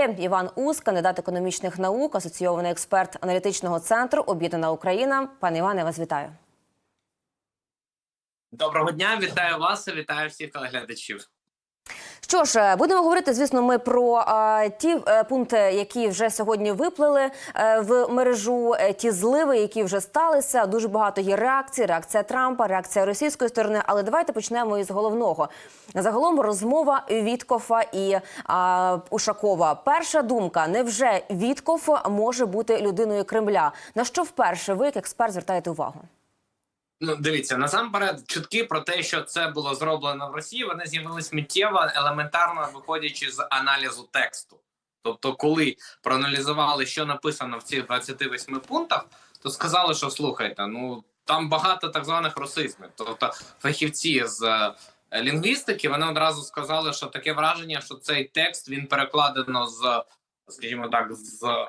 вітає Іван Ус, кандидат економічних наук, асоційований експерт аналітичного центру Об'єднана Україна. Пане Іване, вас вітаю. Доброго дня, вітаю вас, вітаю всіх телеглядачів. Що ж, е, будемо говорити, звісно, ми про е, ті е, пункти, які вже сьогодні виплили е, в мережу, ті зливи, які вже сталися. Дуже багато є реакцій. Реакція Трампа, реакція російської сторони. Але давайте почнемо із головного. Загалом розмова Віткофа і а, Ушакова. Перша думка: невже Вітков може бути людиною Кремля? На що вперше ви, як експерт, звертаєте увагу? Ну, дивіться, насамперед, чутки про те, що це було зроблено в Росії, вони з'явились миттєво, елементарно виходячи з аналізу тексту. Тобто, коли проаналізували, що написано в цих 28 пунктах, то сказали, що слухайте, ну там багато так званих росизмів. Тобто, фахівці з е, лінгвістики вони одразу сказали, що таке враження, що цей текст він перекладено з, скажімо так, з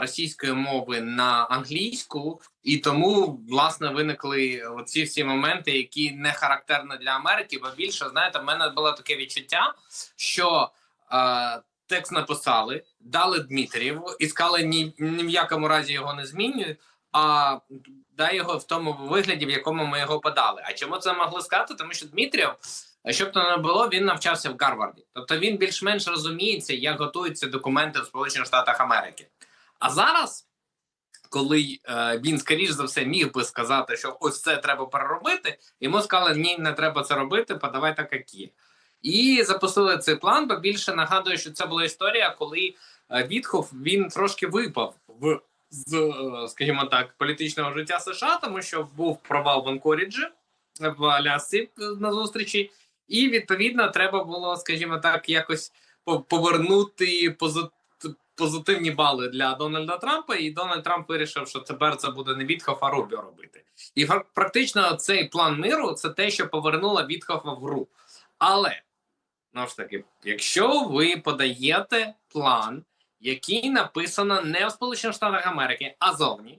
російської мови на англійську, і тому власне виникли оці всі моменти, які не характерні для Америки. Бо більше знаєте, в мене було таке відчуття, що е, текст написали, дали Дмитрієву і сказали, ні, ні в якому разі його не змінюють. А дай його в тому вигляді, в якому ми його подали. А чому це могли сказати? Тому що Дмитрієв, щоб то не було, він навчався в Гарварді. Тобто він більш-менш розуміється, як готуються документи в Сполучених Штатах Америки. А зараз, коли е, він, скоріш за все, міг би сказати, що ось це треба переробити, йому сказали, ні, не треба це робити, подавай так, як є. І запустили цей план, бо більше нагадую, що це була історія, коли е, Вітхов він трошки випав в з, е, скажімо так, політичного життя США, тому що був провал в Анкоріджі в Алясці е, на зустрічі, і відповідно треба було, скажімо так, якось по- повернути позитив позитивні бали для Дональда Трампа, і Дональд Трамп вирішив, що тепер це буде не Вітхоф, а Рубіо робити. І практично цей план миру це те, що повернуло Вітхофа в гру. Але знову ж таки, якщо ви подаєте план, який написано не в Сполучених Штатах Америки, а зовні,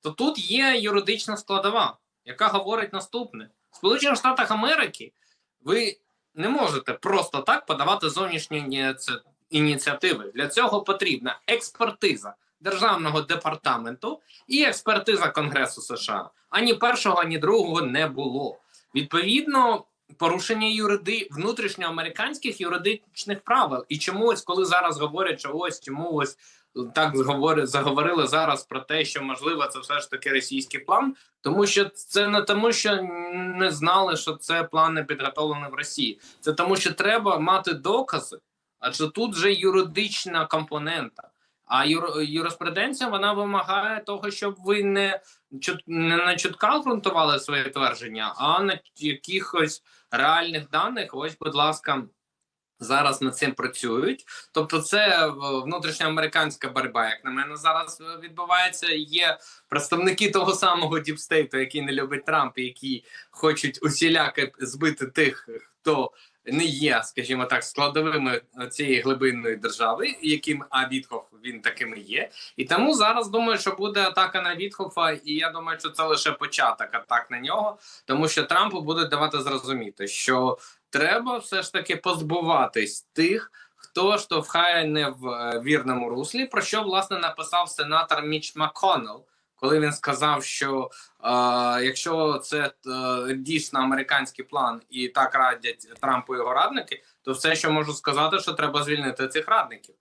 то тут є юридична складова, яка говорить наступне: в Сполучених Штатах Америки ви не можете просто так подавати зовнішні ініціативи. Для цього потрібна експертиза державного департаменту і експертиза Конгресу США. Ані першого, ані другого не було. Відповідно, порушення юриди внутрішньоамериканських юридичних правил. І чомусь, коли зараз говорять, що ось чому ось так зговори- заговорили зараз про те, що можливо це все ж таки російський план, тому що це не тому, що не знали, що це план не підготовлений в Росії. Це тому, що треба мати докази, адже тут вже юридична компонента. А юр, юриспруденція вона вимагає того, щоб ви не чут, не на чутках ґрунтували своє твердження, а на якихось реальних даних. Ось, будь ласка, зараз над цим працюють. Тобто, це е, внутрішньоамериканська боротьба, як на мене, зараз відбувається. Є представники того самого діпстейту, який не любить Трамп, які хочуть усіляки збити тих, хто не є, скажімо так, складовими цієї глибинної держави, яким а Вітхоф він таким і є. І тому зараз думаю, що буде атака на Вітхофа, і я думаю, що це лише початок атак на нього, тому що Трампу будуть давати зрозуміти, що треба все ж таки позбуватись тих. Хто штовхає не в е, вірному руслі, про що власне написав сенатор Міч МакКоннелл, коли він сказав, що е, якщо це е, дійсно американський план і так радять Трампу його радники, то все, що можу сказати, що треба звільнити цих радників.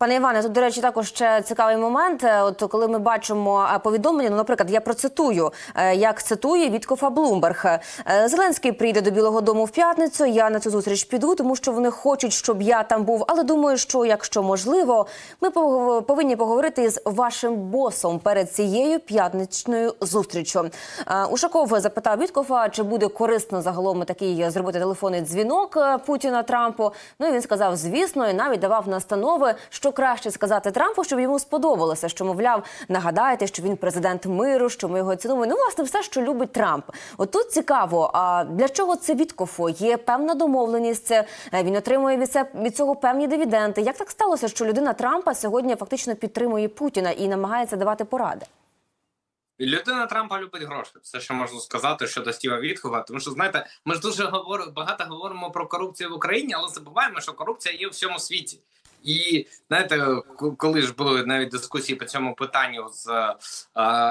Пане Іване, тут, до речі, також ще цікавий момент. Е, От коли ми бачимо е, повідомлення, ну, наприклад, я процитую, е, як цитує Віткофа Блумберг. Зеленський прийде до Білого Дому в п'ятницю. Я на цю зустріч піду, тому що вони хочуть, щоб я там був. Але думаю, що якщо можливо, ми повинні поговорити з вашим босом перед цією п'ятничною зустрічю. Ушаков запитав Віткофа, чи буде корисно загалом такий зробити телефонний дзвінок Путіна Трампу. Ну і він сказав, звісно, і навіть давав настанови, що краще сказати Трампу, щоб йому сподобалося. Що мовляв, нагадайте, що він президент миру, що ми його цінуємо. Ну, власне, все, що любить Трамп. От тут цікаво, а для чого це Віткофу? Є певна домовленість. е, Він отримує від це від цього певні дивіденди. Як так сталося, що людина Трампа сьогодні фактично підтримує Путіна і намагається давати поради? Людина Трампа любить гроші. Все, що можна сказати щодо Стіва Вітхова. Тому що знаєте, ми ж дуже говоримо багато говоримо про корупцію в Україні, але забуваємо, що корупція є у всьому світі. І знаєте, коли ж були навіть дискусії по цьому питанню з е,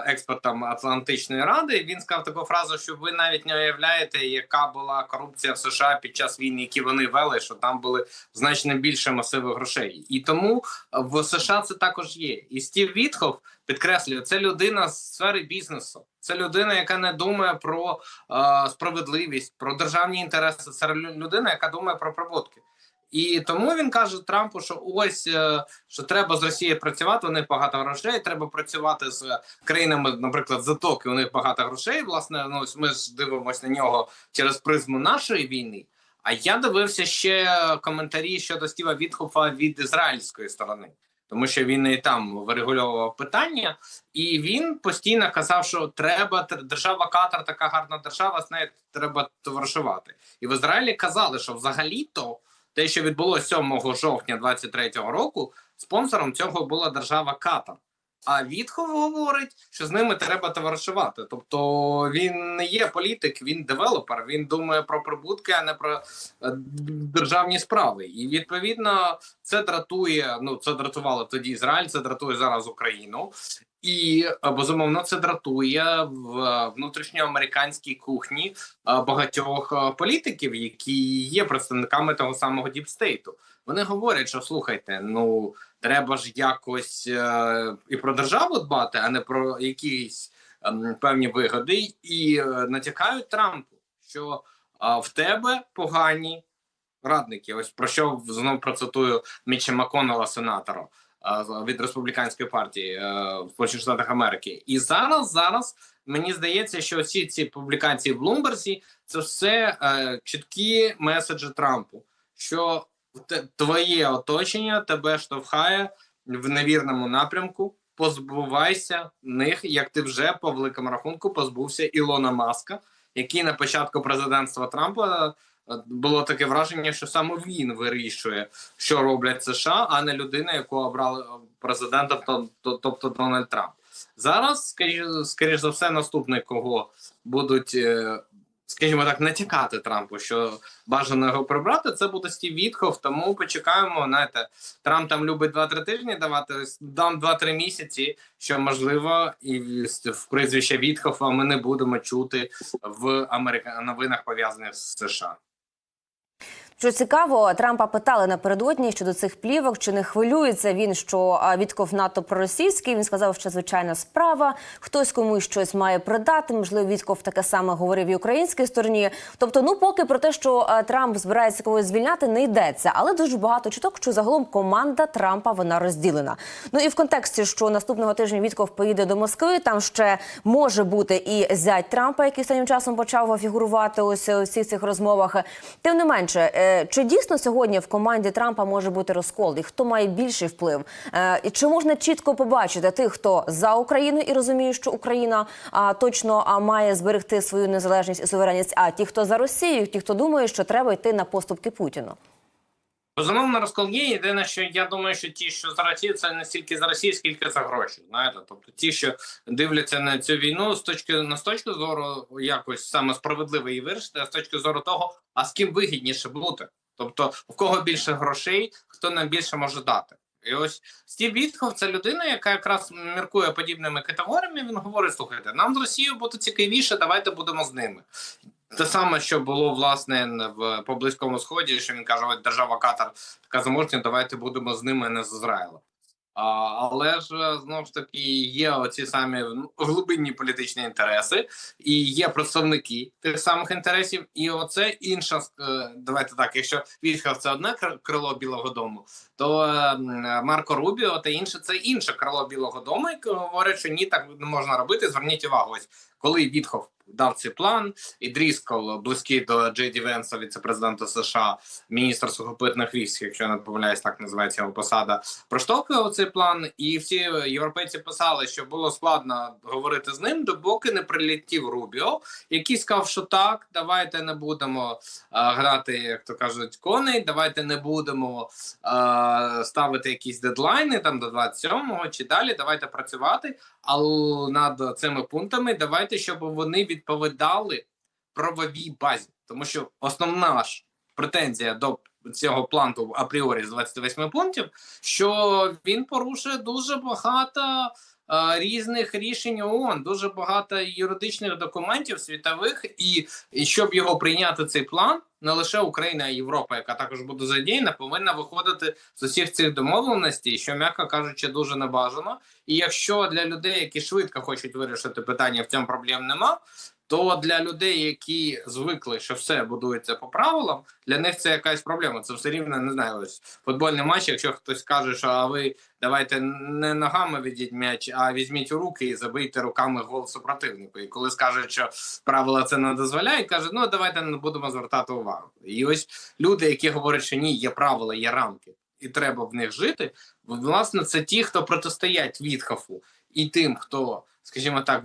експертом Атлантичної ради, він сказав таку фразу, що ви навіть не уявляєте, яка була корупція в США під час війни, які вони вели, що там були значно більше масиви грошей, і тому в США це також є. І Стів Вітхов підкреслює, це людина з сфери бізнесу. Це людина, яка не думає про е, справедливість, про державні інтереси. Це людина, яка думає про прибутки. І тому він каже Трампу, що ось е, що треба з Росією працювати. Них багато грошей. Треба працювати з країнами, наприклад, Затоки. У них багато грошей. Власне, ну ось ми ж дивимося на нього через призму нашої війни. А я дивився ще коментарі щодо Стіва Вітхофа від ізраїльської сторони, тому що він і там вирегульовував питання, і він постійно казав, що треба тр- держава Катар, така гарна держава, з нею треба товаришувати. І в Ізраїлі казали, що взагалі-то те, що відбулося 7 жовтня 23-го року, спонсором цього була держава Катар. А Вітхов говорить, що з ними треба товаришувати. Тобто він не є політик, він девелопер. Він думає про прибутки, а не про е, державні справи. І відповідно це дратує. Ну це дратувало тоді Ізраїль, це дратує зараз Україну. І е, безумовно це дратує в е, внутрішньоамериканській кухні е, багатьох політиків, які є представниками того самого діпстейту. Вони говорять, що слухайте, ну треба ж якось і про державу дбати, а не про якісь ем, певні вигоди, і натякають Трампу, що в тебе погані радники. Ось про що знову процитую Міча Маконела, сенатора від республіканської партії е, в Сполучених Штатах Америки. І зараз, зараз мені здається, що всі ці публікації в Блумберзі це все е, чіткі меседжі Трампу, що твоє оточення тебе штовхає в невірному напрямку. Позбувайся них, як ти вже по великому рахунку позбувся Ілона Маска, який на початку президентства Трампа е, було таке враження, що саме він вирішує, що роблять США, а не людина, яку обрали президентом, то- то- тобто Дональд Трамп. Зараз, скоріш, за все, наступний, кого будуть, е, скажімо так, натякати Трампу, що бажано його прибрати, це буде Стів Вітхов. Тому почекаємо. Знаєте, Трамп там любить 2-3 тижні давати. Дам 2-3 місяці, що можливо, і в- прізвище Вітхофа ми не будемо чути в новинах пов'язаних з США. Що цікаво, Трампа питали напередодні щодо цих плівок, чи не хвилюється він, що а, Вітков НАТО проросійський. Він сказав, що звичайна справа. Хтось комусь щось має придати. Можливо, Вітков таке саме говорив і українській стороні. Тобто, ну поки про те, що Трамп збирається когось звільняти, не йдеться. Але дуже багато чуток, що загалом команда Трампа вона розділена. Ну і в контексті, що наступного тижня Вітков поїде до Москви, там ще може бути і зять Трампа, який останнім часом почав фігурувати ось у всіх цих розмовах. Тим не менше, е, чи дійсно сьогодні в команді Трампа може бути розкол? І хто має більший вплив? Е, І чи можна чітко побачити тих, хто за Україну і розуміє, що Україна точно має зберегти свою незалежність і суверенність? А ті, хто за Росію, ті, хто думає, що треба йти на поступки Путіну? Безумовно, розкол. Єдине, що я думаю, що ті, що за Росію, це не стільки за Росію, скільки за гроші. Знаєте, тобто ті, що дивляться на цю війну з точки на з точки зору якось саме справедливо її вирішити, а з точки зору того, а з ким вигідніше бути. Тобто, в кого більше грошей, хто нам більше може дати. І ось Стів Вітхов це людина, яка якраз міркує подібними категоріями. Він говорить: слухайте, нам з Росією буде цікавіше, давайте будемо з ними. Те саме, що було власне в по близькому сході, що він каже: ось держава Катар така заможня, давайте будемо з ними, не з Ізраїлем. А, але ж е, знову ж таки є оці самі ну, глибинні політичні інтереси, і є представники тих самих інтересів, і оце інша е, давайте так. Якщо Вітхов це одне кр- крило Білого Дому, то е, Марко Рубіо та інше це інше крило Білого Дому, яке говорить, що ні, так не можна робити. Зверніть увагу, ось коли Вітхов дав цей план, і Дріскол, близький до Джей Ді Венса, віце-президента США, міністр сухопитних військ, якщо не помиляюсь, так називається його посада, проштовхував цей план, і всі європейці писали, що було складно говорити з ним, допоки не прилетів Рубіо, який сказав, що так, давайте не будемо а, грати, як то кажуть, коней, давайте не будемо а, ставити якісь дедлайни там до 27-го чи далі. Давайте працювати. Але над цими пунктами давайте, щоб вони відповідали правовій базі, тому що основна ж претензія до цього плану апріорі з 28 пунктів, що він порушує дуже багато різних рішень ООН, дуже багато юридичних документів світових, і, і щоб його прийняти цей план, не лише Україна, а Європа, яка також буде задіяна, повинна виходити з усіх цих домовленостей, що м'яко кажучи, дуже небажано. І якщо для людей, які швидко хочуть вирішити питання, в цьому проблем нема. То для людей, які звикли, що все будується по правилам, для них це якась проблема. Це все рівно не знаю. Ось футбольний матч. Якщо хтось каже, що а ви давайте не ногами ведіть м'яч, а візьміть у руки і забийте руками гол супротивнику. І коли скажуть, що правила це не дозволяють, каже, ну давайте не будемо звертати увагу. І ось люди, які говорять, що ні, є правила, є рамки, і треба в них жити. Власне, це ті, хто протистоять відхафу, і тим, хто, скажімо так,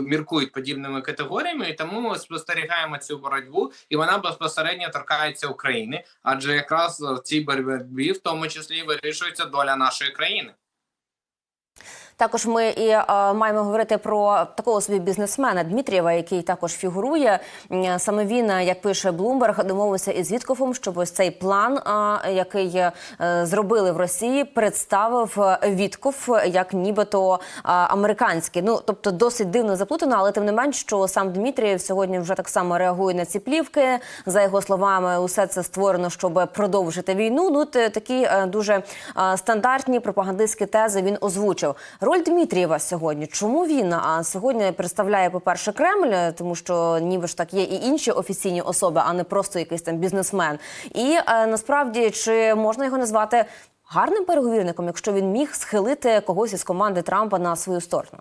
міркують подібними категоріями, і тому ми спостерігаємо цю боротьбу, і вона безпосередньо торкається України, адже якраз в цій боротьбі, в тому числі, вирішується доля нашої країни. Також ми і е, маємо говорити про такого собі бізнесмена Дмитрієва, який також фігурує. Саме він, е, як пише Блумберг, домовився із Віткофом, щоб ось цей план, е, який е, зробили в Росії, представив е, Вітков як нібито е, американський. Ну тобто досить дивно заплутано, але тим не менш, що сам Дмитрієв сьогодні вже так само реагує на ці плівки. За його словами, усе це створено, щоб продовжити війну. Ну такі е, дуже е, стандартні пропагандистські тези він озвучив. Роль Дмитрієва сьогодні. Чому він а сьогодні представляє, по-перше, Кремль, е, тому що ніби ж так є і інші офіційні особи, а не просто якийсь там бізнесмен. І е, насправді чи можна його назвати гарним переговірником, якщо він міг схилити когось із команди Трампа на свою сторону?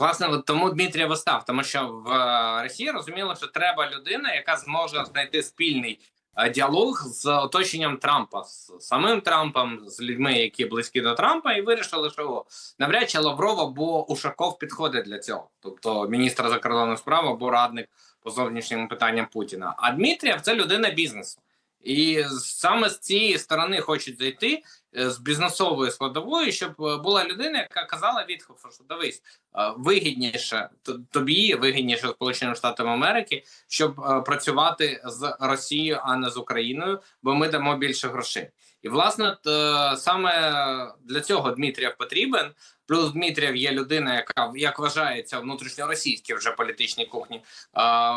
Власне, тому Дмитрія став, тому що в е, Росії розуміло, що треба людина, яка зможе знайти спільний діалог з оточенням Трампа, з самим Трампом, з людьми, які близькі до Трампа, і вирішили, що навряд чи Лавров або Ушаков підходить для цього, тобто міністр закордонних справ або радник по зовнішнім питанням Путіна. А Дмитрієв це людина бізнесу. І саме з цієї сторони хочуть зайти е, з бізнесової складової, щоб е, була людина, яка казала Вітхофу, що дивись, е, вигідніше тобі, вигідніше Сполученим Штатам Америки, щоб працювати з Росією, а не з Україною, бо ми дамо більше грошей. І власне саме для цього Дмитрієв потрібен. Плюс Дмитрієв є людина, яка як вважається внутрішньоросійській вже політичній кухні,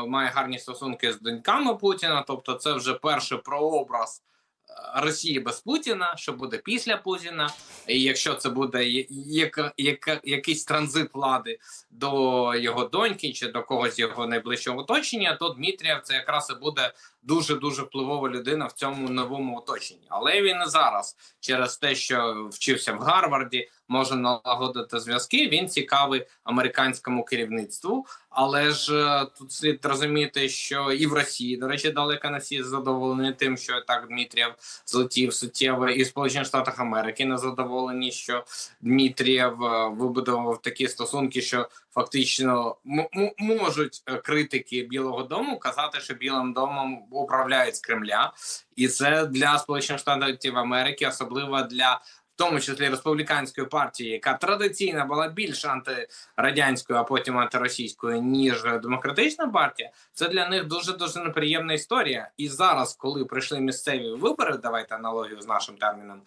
має гарні стосунки з доньками Путіна. Тобто, це вже перший прообраз е, Росії без Путіна, що буде після Путіна. І якщо це буде я- яка- яка- якийсь транзит влади до його доньки чи до когось його найближчого оточення, то Дмитрієв це якраз і буде дуже дуже впливова людина в цьому новому оточенні. Але він зараз через те, що вчився в Гарварді, може налагодити зв'язки. Він цікавий американському керівництву. Але ж е, тут слід розуміти, що і в Росії, до речі, далеко не всі задоволені тим, що так Дмитрієв злетів суттєво, і в Сполучених Штатах Америки не задоволені, що Дмитрієв е, вибудував такі стосунки, що фактично можуть е, критики Білого Дому казати, що Білим домом управляють з Кремля, і це для Сполучених Штатів Америки, особливо для. Тому числі республіканської партії, яка традиційно була більш антирадянською, а потім антиросійською, ніж демократична партія, це для них дуже дуже неприємна історія. І зараз, коли прийшли місцеві вибори, давайте аналогію з нашим терміном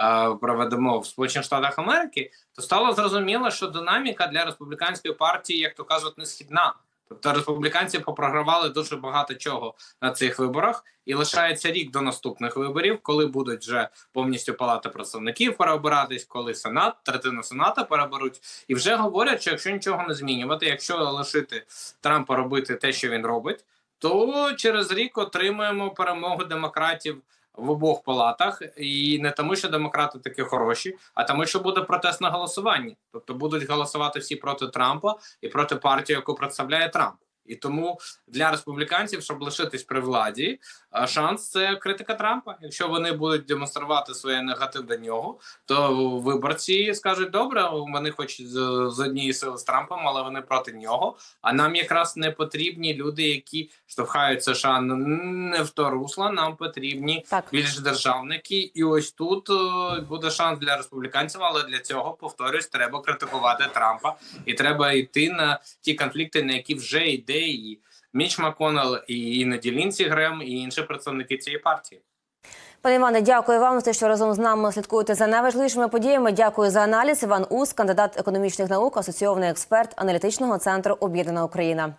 е, проведемо в Сполучених Штатах Америки, то стало зрозуміло, що динаміка для республіканської партії, як то кажуть, не східна. Тобто республіканці попрогравали дуже багато чого на цих виборах, і лишається рік до наступних виборів, коли будуть вже повністю палати представників переобиратись, коли сенат, третину сената переберуть, і вже говорять, що якщо нічого не змінювати, якщо лишити Трампа робити те, що він робить, то через рік отримаємо перемогу демократів в обох палатах, і не тому, що демократи такі хороші, а тому, що буде протестне голосування. Тобто будуть голосувати всі проти Трампа і проти партії, яку представляє Трамп. І тому для республіканців, щоб лишитись при владі, шанс це критика Трампа. Якщо вони будуть демонструвати своє негатив до нього, то виборці скажуть: добре, вони хочуть з, однієї сили з Трампом, але вони проти нього. А нам якраз не потрібні люди, які штовхають США не в то русло. Нам потрібні Так. більш державники, і ось тут е, буде шанс для республіканців. Але для цього повторюсь, треба критикувати Трампа, і треба йти на ті конфлікти, на які вже йде і Міч Маконел, і іноді Лінсі Грем, і інші представники цієї партії. Пане Іване, дякую вам за те, що разом з нами слідкуєте за найважливішими подіями. Дякую за аналіз. Іван Ус, кандидат економічних наук, асоційований експерт аналітичного центру Об'єднана Україна.